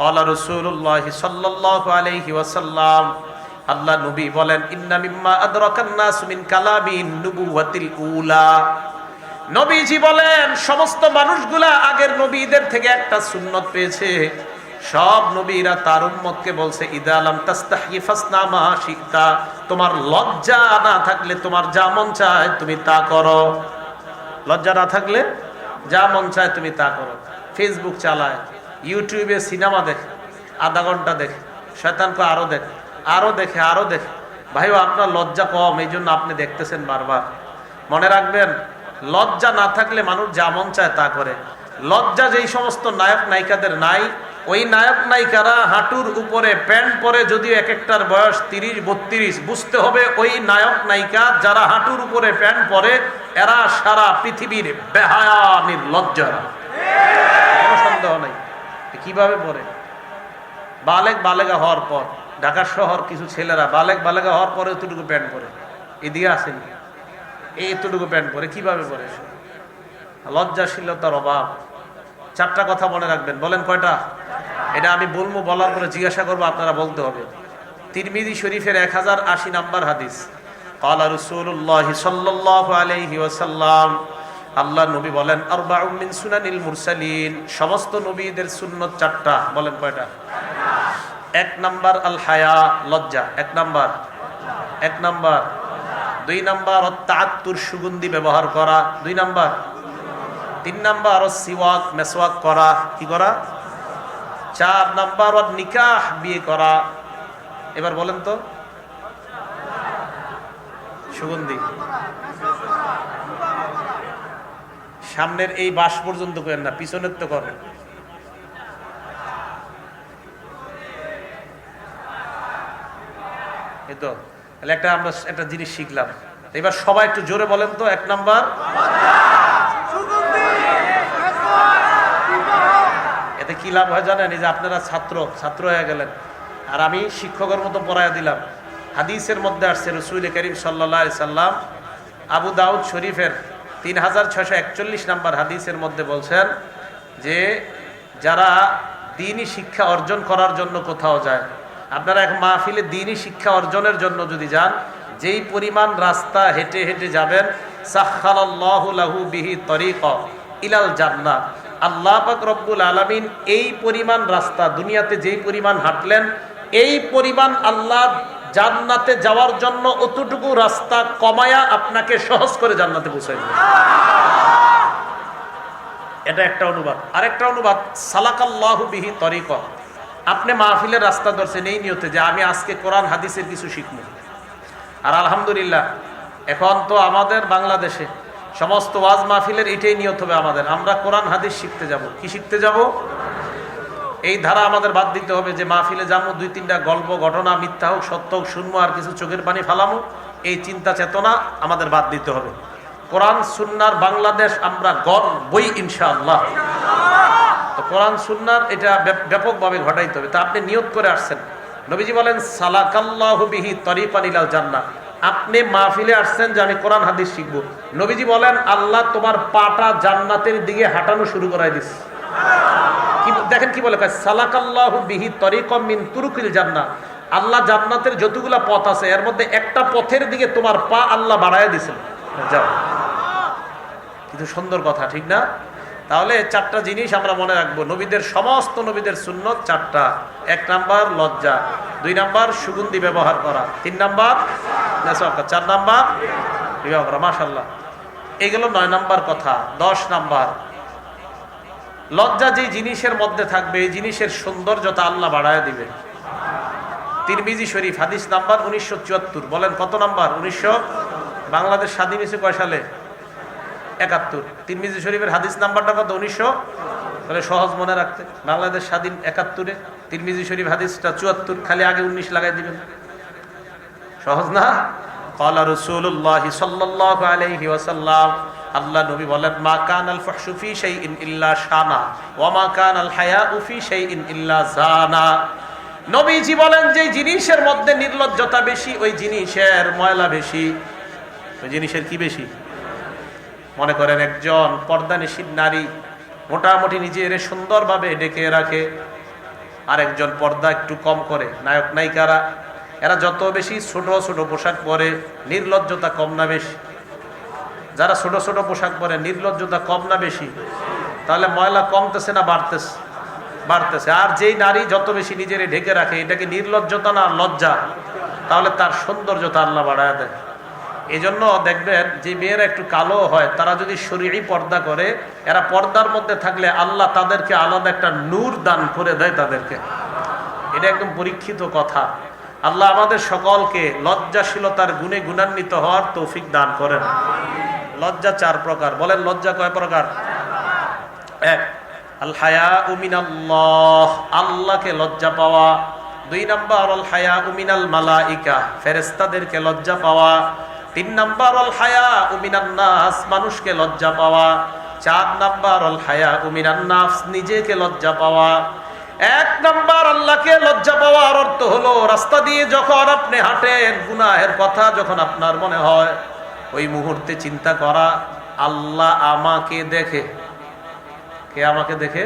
কলা রসুল্লাহ সাল্লাহ আলহি ওয়াসাল্লাম আল্লাহ নবী বলেন, ইন্না মিম্মা আদরাকান্নাস মিন কালামিন নুবুওয়াতিল উলা। নবীজি বলেন, সমস্ত মানুষগুলা আগের নবীদের থেকে একটা সুন্নত পেয়েছে। সব নবীরা তার উম্মতকে বলছে ইদালাম তাস্তাহি ফাসনা মা শিখতা তোমার লজ্জা না থাকলে তোমার যা মন চায় তুমি তা করো। লজ্জা না থাকলে যা মন চায় তুমি তা করো। ফেসবুক চালায়। ইউটিউবে সিনেমা দেখে, আধা ঘণ্টা দেখে, শয়তানকে আরও দেখে আরও দেখে আরও দেখে। ভাইও, আপনার লজ্জা কম, এই জন্য আপনি দেখতেছেন বারবার। মনে রাখবেন, লজ্জা না থাকলে মানুষ যা মন চায় তা করে। লজ্জা যেই সমস্ত নায়ক নায়িকাদের নাই, ওই নায়ক নায়িকারা হাঁটুর উপরে প্যান্ট পরে যদিও এক একটার বয়স তিরিশ, বত্রিশ, বুঝতে হবে ওই নায়ক নায়িকা যারা হাঁটুর উপরে প্যান্ট পরে, এরা সারা পৃথিবীর বেহায়ানির লজ্জা কোনো সন্দেহ নাই। কিভাবে পরে বালেক বালেগা হওয়ার পর ঢাকা শহর কিছু ছেলেরা বালেক বালেগা হওয়ার পরে এতটুকু প্যান্ট পরে এদিকে আসেনি এই এতটুকু প্যান্ট পরে কিভাবে পরে লজ্জাশীলতার অভাব চারটা কথা মনে রাখবেন বলেন কয়টা এটা আমি বলবো বলার পরে জিজ্ঞাসা করবো আপনারা বলতে হবে তিরমিজি শরীফের এক হাজার আশি নাম্বার হাদিস قال رسول الله صلى الله عليه وسلم আল্লাহ নবী বলেন, আরবাউম মিন সুনানিল মুরসালিন। সমস্ত নবীদের সুন্নত চারটা। বলেন কয়টা? এক নাম্বার আল হায়া লজ্জা। এক নাম্বার। এক নাম্বার। দুই নাম্বার তাত্তুর সুগন্ধি ব্যবহার করা। দুই নাম্বার। তিন নাম্বার সিওয়াক মেসওয়াক করা। কি করা? চার নাম্বার নিকাহ বিয়ে করা। এবার বলেন তো। সুগন্ধি। সামনের এই বাস পর্যন্ত করেন না, পিছনের তো করেন। এই তো, তাহলে একটা আমরা একটা জিনিস শিখলাম। এবার সবাই একটু জোরে বলেন তো, এক নাম্বার। এতে কি লাভ হয় জানেন? এই যে আপনারা ছাত্র ছাত্র হয়ে গেলেন। আর আমি শিক্ষকের মতো পড়ায় দিলাম। হাদিসের মধ্যে আসছে রসুল করিম সাল্লা সাল্লাম আবু দাউদ শরীফের তিন হাজার ছশো একচল্লিশ নাম্বার হাদিসের মধ্যে বলছেন যে যারা দিনই শিক্ষা অর্জন করার জন্য কোথাও যায়, আপনারা এক মাহফিলে দিনই শিক্ষা অর্জনের জন্য যদি যান, যেই পরিমাণ রাস্তা হেঁটে হেঁটে যাবেন ইলাল জান্নাত। আল্লাহ পাক রব্বুল আলমিন এই পরিমাণ রাস্তা, দুনিয়াতে যেই পরিমাণ হাঁটলেন, এই পরিমাণ আল্লাহ জান্নাতে যাওয়ার জন্য অতটুকু রাস্তা কমায়া আপনাকে সহজ করে জান্নাতে পৌঁছাই দেবে। এটা একটা অনুবাদ। আরেকটা অনুবাদ, সালাকাল্লাহু বিহি তরিক। আপনি মাহফিলের রাস্তা ধরছেন এই নিয়তে যে আমি আজকে কোরআন, হাদিসের কিছু শিখব। আর আলহামদুলিল্লাহ, এখন তো আমাদের বাংলাদেশে সমস্ত ওয়াজ মাহফিলের এটাই নিয়ত হবে আমাদের। আমরা কোরআন, হাদিস শিখতে যাব। কি শিখতে যাব? এই ধারা আমাদের বাদ দিতে হবে যে মাহফিলে যাব দুই তিনটা গল্প, ঘটনা, মিথ্যা হোক, সত্য হোক, শুনব আর কিছু চোখের পানি ফালামো, এই চিন্তা চেতনা আমাদের বাদ দিতে হবে। কোরআন, সুন্নার, বাংলাদেশ, আমরা গড় বই ইনশাআল্লাহ। তো কোরআন, সুন্নার এটা ব্যাপকভাবে ঘটাইতে হবে। তা আপনি নিয়োগ করে আসছেন। নবীজি বলেন, সালাকাল্লাহ বিহি তরিপানিলাল জান্নাত আপনি মাহফিলে আসছেন যে আমি কোরআন, হাদিস শিখব। নবীজি বলেন, আল্লাহ তোমার পাটা জান্নাতের দিকে হাঁটানো শুরু করাই দিস দেখেন কি বলে সালাকাল্লাহ তরিকম মিন তুরুকিল জান্নাত আল্লাহ জান্নাতের যতগুলা পথ আছে, এর মধ্যে একটা পথের দিকে তোমার পা আল্লাহ বাড়াইয়া দিছেন যাও। কিন্তু সুন্দর কথা, ঠিক না? তাহলে চারটা জিনিস আমরা মনে রাখব। নবীদের, সমস্ত নবীদের সুন্নত চারটা। এক নাম্বার, লজ্জা। দুই নাম্বার, সুগন্ধি ব্যবহার করা। তিন নাম্বার চার নাম্বার মাসাল্লাহ এগুলো নয় নাম্বার কথা, দশ নাম্বার। লজ্জা যে জিনিসের মধ্যে থাকবে, এই জিনিসের সৌন্দর্যতা আল্লাহ বাড়ায় দিবে। তিরমিজি শরীফ, হাদিস নাম্বার উনিশশো চুয়াত্তর। বলেন, কত নাম্বার? উনিশশো? বাংলাদেশ স্বাধীন হয়েছে কয় সালে? একাত্তর। তিরমিজি শরীফের হাদিস নাম্বারটা কত? উনিশশো? তাহলে সহজ মনে রাখতে। বাংলাদেশ স্বাধীন একাত্তরে, তিরমিজি শরীফ হাদিসটা চুয়াত্তর, খালি আগে উনিশ লাগাই দিবেন। সহজ না? কলা রসুল্লাহ সাল্লাহ আলহি ওয়াসাল্লাম আল্লাহ নবী বলেন, মা কান আল ফি শাইইন ইল্লা শানা ওয়া মা কান আল হায়াউ ফি শাইইন ইল্লা জানা নবীজি বলেন, যে জিনিসের মধ্যে নির্লজ্জতা বেশি, ওই জিনিসের ময়লা বেশি। ওই জিনিসের কি বেশি? মনে করেন একজন পর্দানিশীল নারী মোটামুটি নিজের সুন্দরভাবে ডেকে রাখে, আরেকজন পর্দা একটু কম করে নায়ক নায়িকারা এরা যত বেশি ছোট ছোট পোশাক পরে, নির্লজ্জতা কম না বেশি। যারা ছোট ছোট পোশাক পরে, নির্লজ্জতা কম না বেশি? তাহলে ময়লা কমতেছে না বাড়তেছে? বাড়তেছে। আর যেই নারী যত বেশি নিজের ঢেকে রাখে, এটাকে নির্লজ্জতা না লজ্জা? তাহলে তার সৌন্দর্যতা আল্লাহ বাড়ায় দেয় এই জন্য দেখবেন, যে মেয়েরা একটু কালো হয়, তারা যদি শরীরই পর্দা করে, এরা পর্দার মধ্যে থাকলে আল্লাহ তাদেরকে আলাদা একটা নূর দান করে দেয় তাদেরকে। এটা একদম পরীক্ষিত কথা। আল্লাহ আমাদের সকলকে লজ্জাশীলতার গুণে গুণান্বিত হওয়ার তৌফিক দান করেন। লজ্জা চার প্রকার। বলেন, লজ্জা কয় প্রকার? এক আল হায়া উমিনাল্লাহ আল্লাহকে লজ্জা পাওয়া। দুই নাম্বার অল হায়া উমিনাল মালাইকা। ফেরেস্তাদেরকে লজ্জা পাওয়া। তিন নাম্বার অল হায়া উমিনান্নাস মানুষকে লজ্জা পাওয়া। চার নাম্বার অল হায়া উমিনান্নাস নিজেকে লজ্জা পাওয়া। এক নাম্বার, আল্লাহকে লজ্জা পাওয়ার অর্থ হলো, রাস্তা দিয়ে যখন আপনি হাঁটেন, গুনাহের কথা যখন আপনার মনে হয় ওই মুহূর্তে চিন্তা করা আল্লাহ আমাকে দেখে। কে আমাকে দেখে?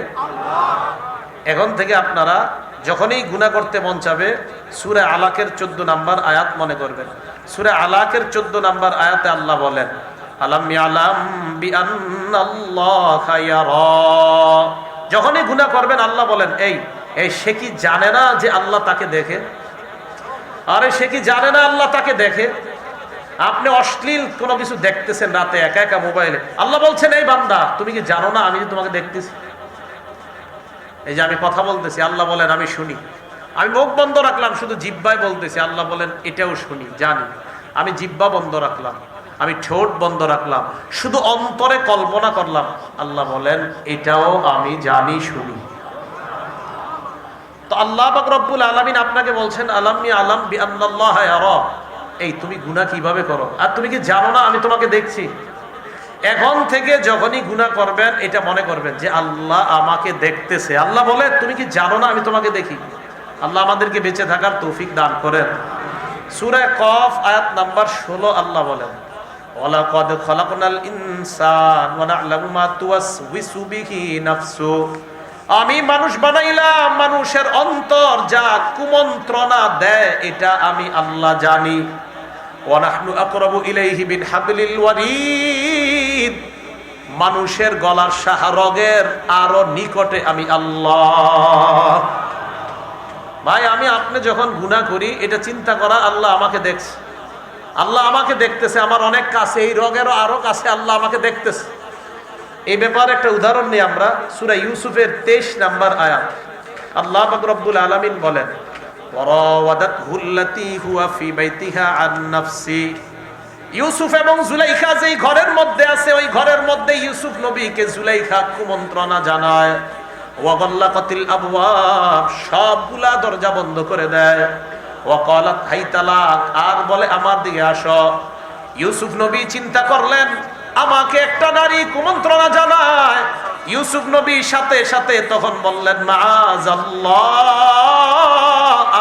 এখন থেকে আপনারা যখনই গুণা করতে মন চাবে সুরে আলাকের চোদ্দ নাম্বার আয়াত মনে করবেন। সুরে আলাকের চোদ্দ নাম্বার আয়াতে আল্লাহ বলেন আলাম আলাম যখনই গুণা করবেন আল্লাহ বলেন এই এই সে কি জানে না যে আল্লাহ তাকে দেখে? আরে সে কি জানে না আল্লাহ তাকে দেখে? আপনি অশ্লীল কোনো কিছু দেখতেছেন রাতে, একা একা মোবাইলে। আল্লাহ বলছেন, এই বান্দা, তুমি কি জানো না আমি যে তোমাকে দেখতেছি? এই যে আমি কথা বলতেছি, আল্লাহ বলেন, আমি শুনি। আমি মুখ বন্ধ রাখলাম, শুধু জিব্বায় বলতেছি, আল্লাহ বলেন, এটাও শুনি, জানি। আমি জিব্বা বন্ধ রাখলাম, আমি ঠোঁট বন্ধ রাখলাম, শুধু অন্তরে কল্পনা করলাম, আল্লাহ বলেন, এটাও আমি জানি, শুনি। তো আল্লাহ রব্বুল আলমিন আপনাকে বলছেন, আলামি আলাম বি আল্লাহ এই, তুমি গুণা কীভাবে করো? আর তুমি কি জানো না আমি তোমাকে দেখছি? এখন থেকে যখনই গুণা করবেন, এটা মনে করবেন যে আল্লাহ আমাকে দেখতেছে। আল্লাহ বলে, তুমি কি জানো না আমি তোমাকে দেখি? আল্লাহ আমাদেরকে বেঁচে থাকার তৌফিক দান করেন। সুরে কফ, আয়াত নাম্বার ষোলো, আল্লাহ বলেন আমি মানুষ বানাইলাম, মানুষের অন্তর যা কুমন্ত্রণা দেয়, এটা আমি আল্লাহ জানি। ওয়ানাহনু আকরাবু ইলাইহি বিন হাবলিল ওয়ারিদ মানুষের গলার সাহারগের আরও নিকটে আমি আল্লাহ। ভাই, আমি আপনি যখন গুনাহ করি, এটা চিন্তা করা, আল্লাহ আমাকে দেখছে। আল্লাহ আমাকে দেখতেছে, আমার অনেক কাছে, এই রগেরও আরও কাছে আল্লাহ আমাকে দেখতেছে। এই ব্যাপারে একটা উদাহরণ নিই আমরা, সুরা ইউসুফের তেইশ নাম্বার আয়াত। আল্লাহ রব্বুল আলমিন বলেন ইউসুফ এবং জুলাইখা যেই ঘরের মধ্যে আছে, ওই ঘরের মধ্যে ইউসুফ নবীকে জুলাইখা কুমন্ত্রণা জানায়। ওয়াগল্লা কতিল সবগুলা দরজা বন্ধ করে দেয়। আর বলে, আমার দিকে আসো। ইউসুফ নবী চিন্তা করলেন, আমাকে একটা নারী কুমন্ত্রণা জানায়। ইউসুফ নবী সাথে সাথে তখন বললেন মাজ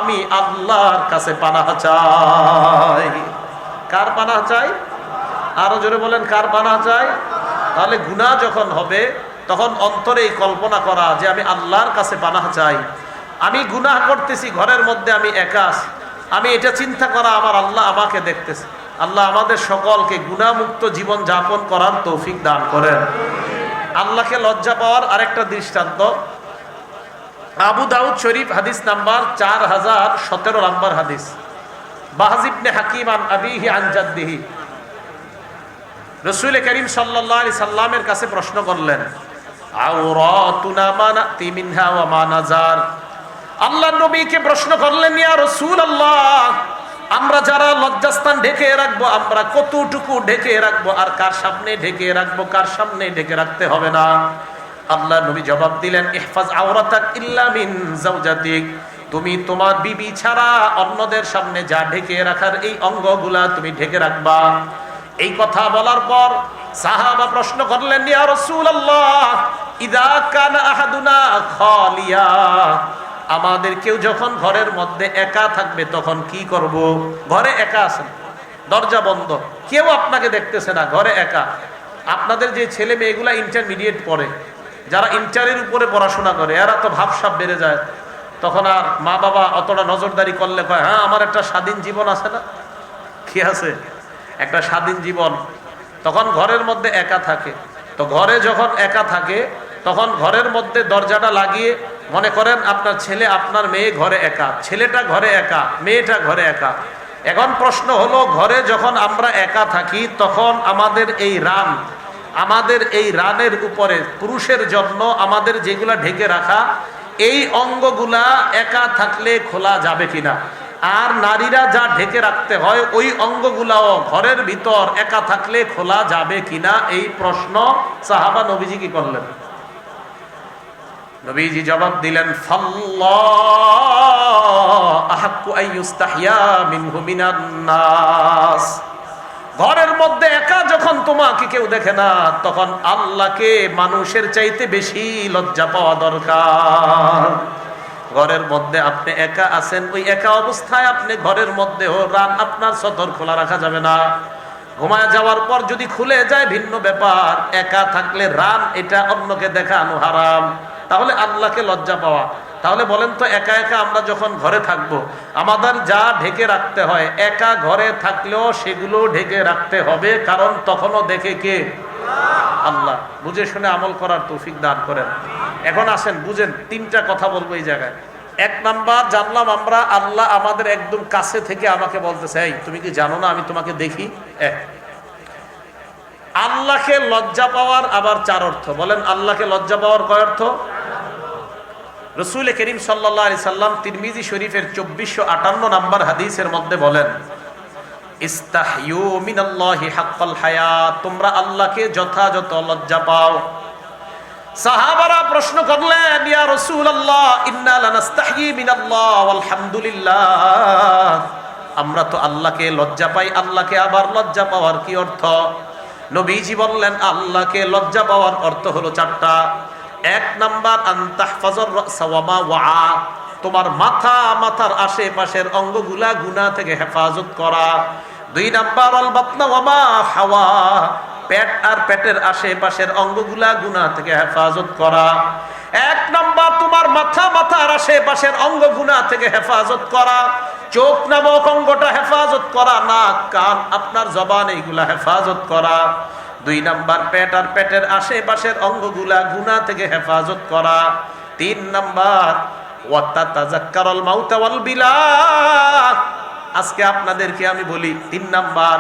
আমি আল্লাহর কাছে পানাহ চাই। কার পানাহ চাই? আরও জোরে বলেন, কার পানাহ চাই? তাহলে গুনাহ যখন হবে, তখন অন্তরে এই কল্পনা করা যে আমি আল্লাহর কাছে পানাহ চাই। আমি গুনাহ করতেছি, ঘরের মধ্যে আমি একা আমি এটা চিন্তা করা আমার আল্লাহ আমাকে দেখতেছে। আল্লাহ আমাদের সকলকে গুণামুক্ত জীবন যাপন করার তৌফিক দান করেন। আল্লাহকে লজ্জা পাওয়ার আরেকটা দৃষ্টান্ত আবু দাউদ শরীফ হাদিস নাম্বার চার হাজার সতেরো নাম্বার হাদিস। বাহাজিবনে হাকিম আন আবিহি আনজাদ্দিহি রসুল করিম সাল্লাহ সাল্লামের কাছে প্রশ্ন করলেন আল্লাহ নবীকে প্রশ্ন করলেন, ইয়া রসুল আল্লাহ আমরা যারা লজ্জাস্থান ঢেকে রাখব, আমরা কতটুকু ঢেকে রাখব, আর কার সামনে ঢেকে রাখব, কার সামনে ঢেকে রাখতে হবে না? আল্লাহ নবী জবাব দিলেন, ইহফাজ আওরাতাক ইল্লা মিন জাওজাতিক তুমি তোমার বিবি ছাড়া অন্যদের সামনে যা ঢেকে রাখার এই অঙ্গগুলা তুমি ঢেকে রাখবা। এই কথা বলার পর সাহাবা প্রশ্ন করলেন, ইয়া রাসূলুল্লাহ, ইদা কানা আহাদুনা খালিয়া? আমাদের কেউ যখন ঘরের মধ্যে একা থাকবে তখন কি করব? ঘরে একা আছেন? দরজা বন্ধ। কেউ আপনাকে দেখতেছে না, ঘরে একা। আপনাদের যে ছেলে মেয়েগুলা ইন্টারমিডিয়েট পড়ে যারা ইন্টারের উপরে পড়াশোনা করে, এরা তো ভাবসাব বেড়ে যায়। তখন আর মা বাবা অতটা নজরদারি করলে কয় হ্যাঁ আমার একটা স্বাধীন জীবন আছে না? কি আছে? একটা স্বাধীন জীবন। তখন ঘরের মধ্যে একা থাকে। তো ঘরে যখন একা থাকে, তখন ঘরের মধ্যে দরজাটা লাগিয়ে মনে করেন, আপনার ছেলে, আপনার মেয়ে ঘরে একা। ছেলেটা ঘরে একা, মেয়েটা ঘরে একা। এখন প্রশ্ন হলো, ঘরে যখন আমরা একা থাকি, তখন আমাদের এই রান আমাদের এই রানের উপরে, পুরুষের জন্য আমাদের যেগুলা ঢেকে রাখা, এই অঙ্গগুলা একা থাকলে খোলা যাবে কিনা। আর নারীরা যা ঢেকে রাখতে হয়, ওই অঙ্গগুলাও ঘরের ভিতর একা থাকলে খোলা যাবে কিনা, এই প্রশ্ন সাহাবা নবীজি কি করলেন? নবীজি জবাব দিলেন ঘরের মধ্যে একা যখন তোমাকে কেউ দেখে না, তখন আল্লাহকে মানুষের চাইতে বেশি লজ্জা পাওয়া দরকার। ঘরের মধ্যে আপনি একা আছেন, ওই একা অবস্থায় আপনি ঘরের মধ্যে রান আপনার সতর খোলা রাখা যাবে না। ঘুমায় যাওয়ার পর যদি খুলে যায় ভিন্ন ব্যাপার, একা থাকলে রান এটা অন্যকে দেখানো হারাম। তাহলে আল্লাহকে লজ্জা পাওয়া। তাহলে বলেন তো একা একা আমরা যখন ঘরে থাকব। আমাদের যা ঢেকে রাখতে হয়, একা ঘরে থাকলেও সেগুলো ঢেকে রাখতে হবে, কারণ তখনও দেখে কে? আল্লাহ। বুঝে শুনে আমল করার তৌফিক দান করেন। এখন আসেন, বুঝেন, তিনটা কথা বলব এই জায়গায়। এক নাম্বার, জানলাম আমরা, আল্লাহ আমাদের একদম কাছে থেকে আমাকে বলতেছে, এই, তুমি কি জানো না আমি তোমাকে দেখি? এক। আল্লাহকে লজ্জা পাওয়ার আবার চার অর্থ। বলেন, আল্লাহকে লজ্জা পাওয়ার কয় অর্থ? রসুল করিম সাল্লাহ আলি সাল্লাম তিরমিজি শরীফের চব্বিশশো আটান্ন নাম্বার হাদিসের মধ্যে বলেন তোমরা আল্লাহকে যথাযথ লজ্জা পাও। সাহাবারা প্রশ্ন করলেন মিনাল্লাহ আলহামদুলিল্লাহ আমরা তো আল্লাহকে লজ্জা পাই, আল্লাহকে আবার লজ্জা পাওয়ার কি অর্থ? নবীজি বললেন, আল্লাহকে লজ্জা পাওয়ার অর্থ হলো চারটা। এক নাম্বার তোমার মাথা, মাথার আশেপাশের অঙ্গগুলা গুনাহ থেকে হেফাজত করা। দুই নাম্বার, আল বাতনা হাওয়া পেট আর পেটের আশেপাশের অঙ্গগুলা গুনাহ থেকে হেফাজত করা। এক নাম্বার, তোমার মাথা, মাথার আশেপাশের অঙ্গ গুনা থেকে হেফাজত করা চোখ নামক অঙ্গটা হেফাজত করা, নাক, কান, আপনার জবান, এইগুলা হেফাজত করা। দুই নাম্বার পেট আর পেটের আশেপাশের অঙ্গগুলা গুনা থেকে হেফাজত করা। তিন নাম্বার আজকে আপনাদেরকে আমি বলি, তিন নাম্বার,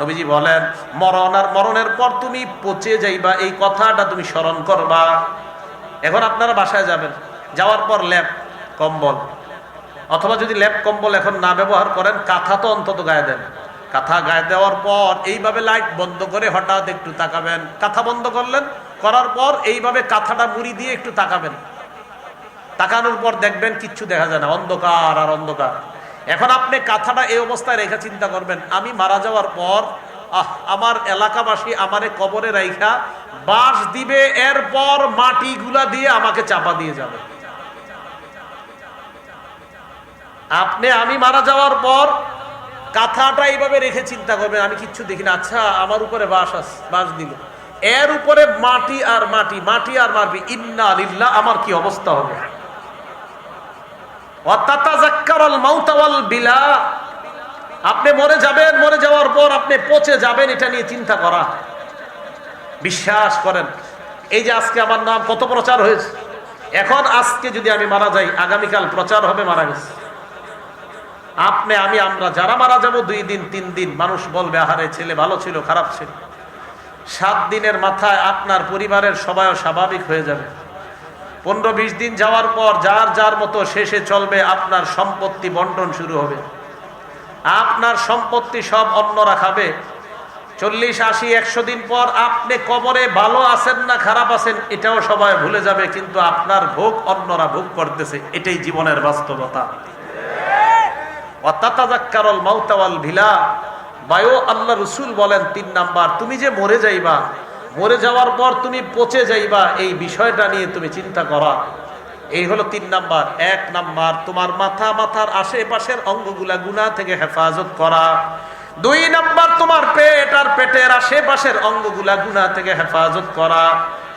নবীজি বলেন, মরণ আর মরণের পর তুমি পচে যাইবা, এই কথাটা তুমি স্মরণ করবা। এখন আপনারা বাসায় যাবেন, যাওয়ার পর ল্যাপ কম্বল। অথবা যদি ল্যাপ কম্বল এখন না ব্যবহার করেন, কাঁথা তো অন্তত গায়ে দেন। কাঁথা গায়ে দেওয়ার পর এইভাবে লাইট বন্ধ করে হঠাৎ একটু তাকাবেন। কাঁথা বন্ধ করলেন, করার পর এইভাবে কাঁথাটা মুড়ি দিয়ে একটু তাকাবেন। তাকানোর পর দেখবেন কিচ্ছু দেখা যায় না, অন্ধকার আর অন্ধকার। এখন আপনি কাঁথাটা এই অবস্থায় রেখা চিন্তা করবেন, আমি মারা যাওয়ার পর, আহ, আমার এলাকাবাসী আমারে কবরে রাইখা বাঁশ দিবে, এরপর মাটিগুলা দিয়ে আমাকে চাপা দিয়ে যাবে। আপনি আমি মারা যাওয়ার পর কাঁথাটা এইভাবে রেখে চিন্তা করবেন, আমি কিচ্ছু দেখি না। আচ্ছা আমার উপরে বাস আস, বাস দিল। এর উপরে মাটি আর মাটি মাটি আর মারবি ইন্না লিল্লাহ, আমার কি অবস্থা হবে? আপনি মরে যাবেন, মরে যাওয়ার পর আপনি পচে যাবেন, এটা নিয়ে চিন্তা করা। বিশ্বাস করেন, এই যে আজকে আমার নাম কত প্রচার হয়েছে? এখন আজকে যদি আমি মারা যাই, আগামীকাল প্রচার হবে মারা গেছে। আপনি, আমি, আমরা যারা মারা যাব, দুই দিন, তিন দিন, মানুষ বলবে, আহারে, ছেলে ভালো ছিল, খারাপ ছিল। সাত দিনের মাথায় আপনার পরিবারের সবাইও স্বাভাবিক হয়ে যাবে। পনেরো, বিশ দিন যাওয়ার পর যার যার মতো শেষে চলবে, আপনার সম্পত্তি বন্টন শুরু হবে। আপনার সম্পত্তি সব অন্যরা খাবে। চল্লিশ, আশি, একশো দিন পর আপনি কবরে ভালো আছেন না খারাপ আছেন, এটাও সবাই ভুলে যাবে, কিন্তু আপনার ভোগ অন্যরা ভোগ করতেছে, এটাই জীবনের বাস্তবতা। অত্যাতাজাক্কারল মাউতাওয়াল ভিলা। বায়ো আল্লাহ রসুল বলেন তিন নাম্বার, তুমি যে মরে যাইবা, মরে যাওয়ার পর তুমি পচে যাইবা, এই বিষয়টা নিয়ে তুমি চিন্তা করা। এই হলো তিন নাম্বার। এক নাম্বার, তোমার মাথা মাথার আশেপাশের অঙ্গগুলা গুনা থেকে হেফাজত করা। দুই নাম্বার, তোমার পেট আর পেটের আশেপাশের অঙ্গগুলা গুনা থেকে হেফাজত করা।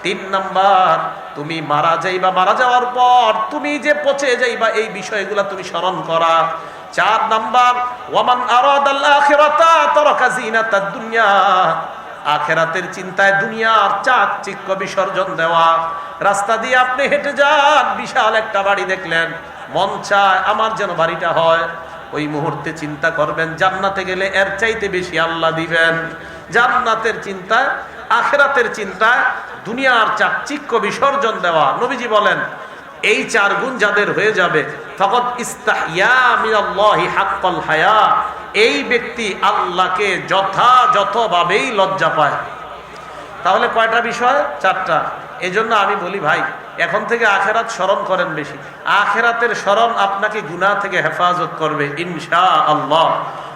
তিন নাম্বার, তুমি মারা যাইবা, মারা যাওয়ার পর তুমি যে পচে যাইবা, এই বিষয়গুলা তুমি স্মরণ করা। চার নাম্বার, ওয়ামান আরাদাল দুনিয়া। আখেরাতের চিন্তায় দুনিয়ার চাকচিক্য বিসর্জন দেওয়া। রাস্তা দিয়ে আপনি হেঁটে যান, বিশাল একটা বাড়ি দেখলেন। মন চায় আমার যেন বাড়িটা হয়। ওই মুহূর্তে চিন্তা করবেন, জান্নাতে গেলে এর চাইতে বেশি আল্লাহ দিবেন। জান্নাতের চিন্তায়, আখেরাতের চিন্তায় দুনিয়ার চাকচিক্য বিসর্জন দেওয়া। নবীজি বলেন এই চার গুণ যাদের হয়ে যাবে, ফকত হায়া, এই ব্যক্তি আল্লাহকে যথাযথভাবেই লজ্জা পায়। তাহলে কয়টা বিষয়? চারটা। এই জন্য আমি বলি ভাই, এখন থেকে আখেরাত স্মরণ করেন বেশি। আখেরাতের স্মরণ আপনাকে গুনাহ থেকে হেফাজত করবে ইনশা আল্লাহ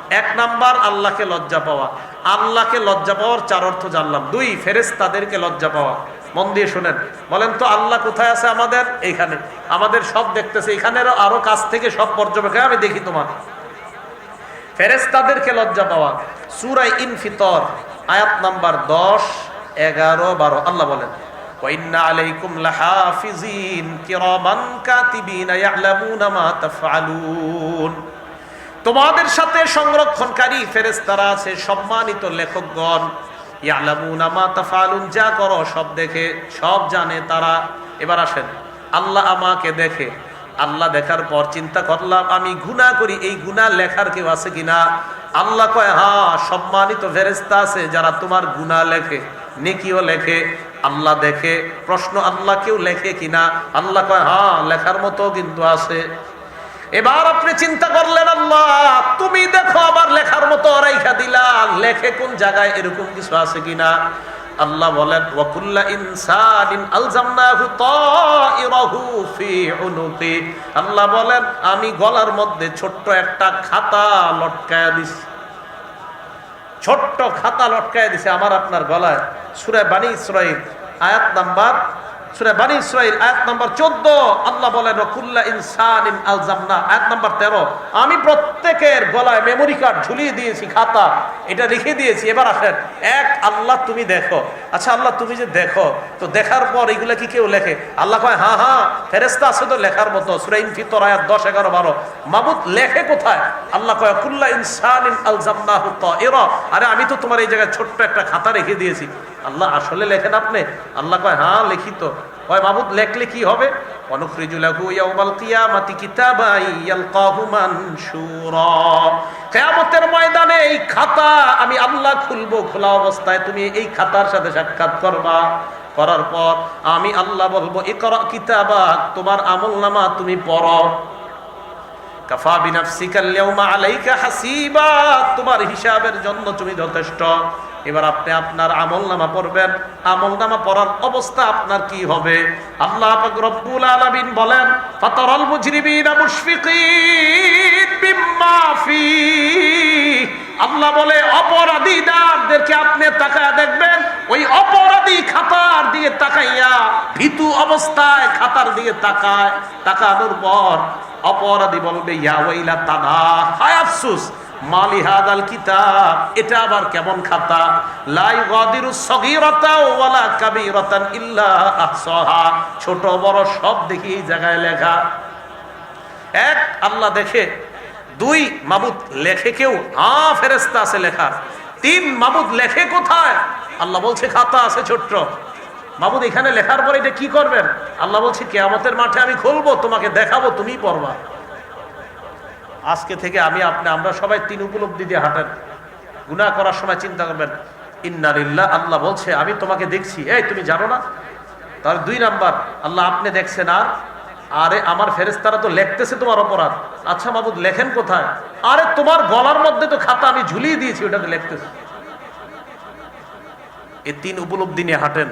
এক নাম্বার, আল্লাহকে লজ্জা পাওয়া। আল্লাহকে লজ্জা পাওয়ার চার অর্থ জানলাম। দুই ফেরেস তাদেরকে লজ্জা পাওয়া। মন দিয়ে শোনেন বলেন তো আল্লাহ কোথায় আছে আমাদের এইখানে আমাদের সব দেখতেছে এখানেরও আরো কাছ থেকে সব পর্যবেক্ষণ আমি দেখি তোমার ফেরেস্তাদেরকে লজ্জা পাওয়া সুরাই ইনফিতর আয়াত নাম্বার দশ এগারো বারো আল্লাহ বলেন وإن عليكم لحافظين كراما كاتبين يعلمون ما تفعلون তোমাদের সাথে সংরক্ষণকারী ফেরেস্তারা আছে সম্মানিত লেখকগণ তাফালুন, যা করো সব দেখে, সব জানে তারা। এবার আসেন। আল্লাহ আমাকে দেখে। আল্লাহ দেখার পর চিন্তা করলাম, আমি গুনাহ করি, এই গুনাহ লেখার কেউ আছে কিনা? আল্লাহ কয় হ্যাঁ সম্মানিত ফেরেস্তা আছে যারা তোমার গুনাহ লেখে, নেকিও লেখে, আল্লাহ দেখে। প্রশ্ন, আল্লাহ কেউ লেখে কিনা? আল্লাহ কয় হ্যাঁ লেখার মতো কিন্তু আছে। এবার আপনি চিন্তা করলেন, আল্লাহ, তুমি দেখো আবার লেখার মতো রাইখা দিলা লেখে কোন জায়গায় এরকম কিছু আছে কিনা? আল্লাহ বলেন, ওয়াকুল্লা ইনসানিন আলজামনাহু তাইরাহু ফি উনুকি। আল্লাহ বলেন, আমি গলার মধ্যে ছোট্ট একটা খাতা লটকায়া দিছি। ছোট্ট খাতা লটকায় দিছে আমার আপনার গলায়। সুরে বাণী ইসরাইল, আয়াত নাম্বার সুরে বাণী ইসরাইল আয়াত নাম্বার চোদ্দ। আল্লাহ বলেন রকুল্লা ইনসান আলজামনা। আয়াত নাম্বার তেরো। আমি প্রত্যেকের গলায় মেমোরি কার্ড ঝুলিয়ে দিয়েছি, খাতা। এটা রেখে দিয়েছি। এবার আসেন, এক, আল্লাহ তুমি দেখো। আচ্ছা আল্লাহ তুমি যে দেখো, তো দেখার পর এগুলা কি কেউ লেখে? আল্লাহ কয় হ্যাঁ হ্যাঁ ফেরেস্তা আছে তো লেখার মতো। সুরাইন ফিতর আয়াত দশ, এগারো, বারো। মাবুদ লেখে কোথায়? আল্লাহ কয়, কুল্লা ইনসান আলজামনাহু তাইরা। আরে, আমি তো তোমার এই জায়গায় ছোট্ট একটা খাতা রেখে দিয়েছি। আল্লাহ আসলে লেখেন আপনি? আল্লাহ কয় হ্যাঁ লিখিত কয়, মাবুদ, লেখলে কি হবে? তুমি এই খাতার সাথে সাক্ষাৎ করবা। পর আমি আল্লাহ বলব, ইকরা কিতাবা, তোমার আমলনামা তুমি পড়ো। আলাইকা হাসিবা। তোমার হিসাবের জন্য তুমি যথেষ্ট। এবার আপনি আপনার আমল নামা পড়বেন। আমল নামা পড়ার অবস্থা আপনার কি হবে? আল্লাহ রব্বুল আলামিন বলেন আল্লাহ বলে, অপরাধীদেরকে আপনি তাকায় দেখবেন, ওই অপরাধী খাতার দিয়ে তাকাইয়া, ভীতু অবস্থায় খাতার দিয়ে তাকায়। তাকানোর পর অপরাধী বলবে, ইয়া ওয়াইলা তানা হায় আফসুস ছোট বড় সব দেখি এই জায়গায় লেখা। এক, আল্লাহ দেখে। দুই, মাবুদ লেখে কেউ? হ্যাঁ ফেরেস্তা আছে লেখা। তিন, মাবুদ লেখে কোথায়? আল্লাহ বলছে, খাতা আছে ছোট্ট। মাবুদ, এখানে লেখার পরে এটা কি করবেন? আল্লাহ বলছে, কেয়ামতের মাঠে আমি খুলবো, তোমাকে দেখাবো তুমি পড়বা। আজকে থেকে আমি আপনি আমরা সবাই তিন উপলব্ধি দিয়ে হাঁটেন। গুনাহ করার সময় চিন্তা করবেন ইন্নারিল্লাহ আল্লাহ বলছে, আমি তোমাকে দেখছি। এই, তুমি জানো না? তার দুই নাম্বার, আল্লাহ আপনি দেখছেন আর? আরে, আমার ফেরেস্তারা তো লেখতেছে তোমার অপরাধ। আচ্ছা মাবুদ, লেখেন কোথায়? আরে, তোমার গলার মধ্যে তো খাতা, আমি ঝুলিয়ে দিয়েছি ওটাতে লিখতেছে। এ তিন উপলব্ধি নিয়ে হাঁটেন।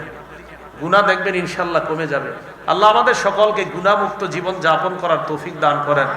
গুণা দেখবেন ইনশাল্লাহ কমে যাবে। আল্লাহ আমাদের সকলকে গুণামুক্ত জীবন যাপন করার তৌফিক দান করেন।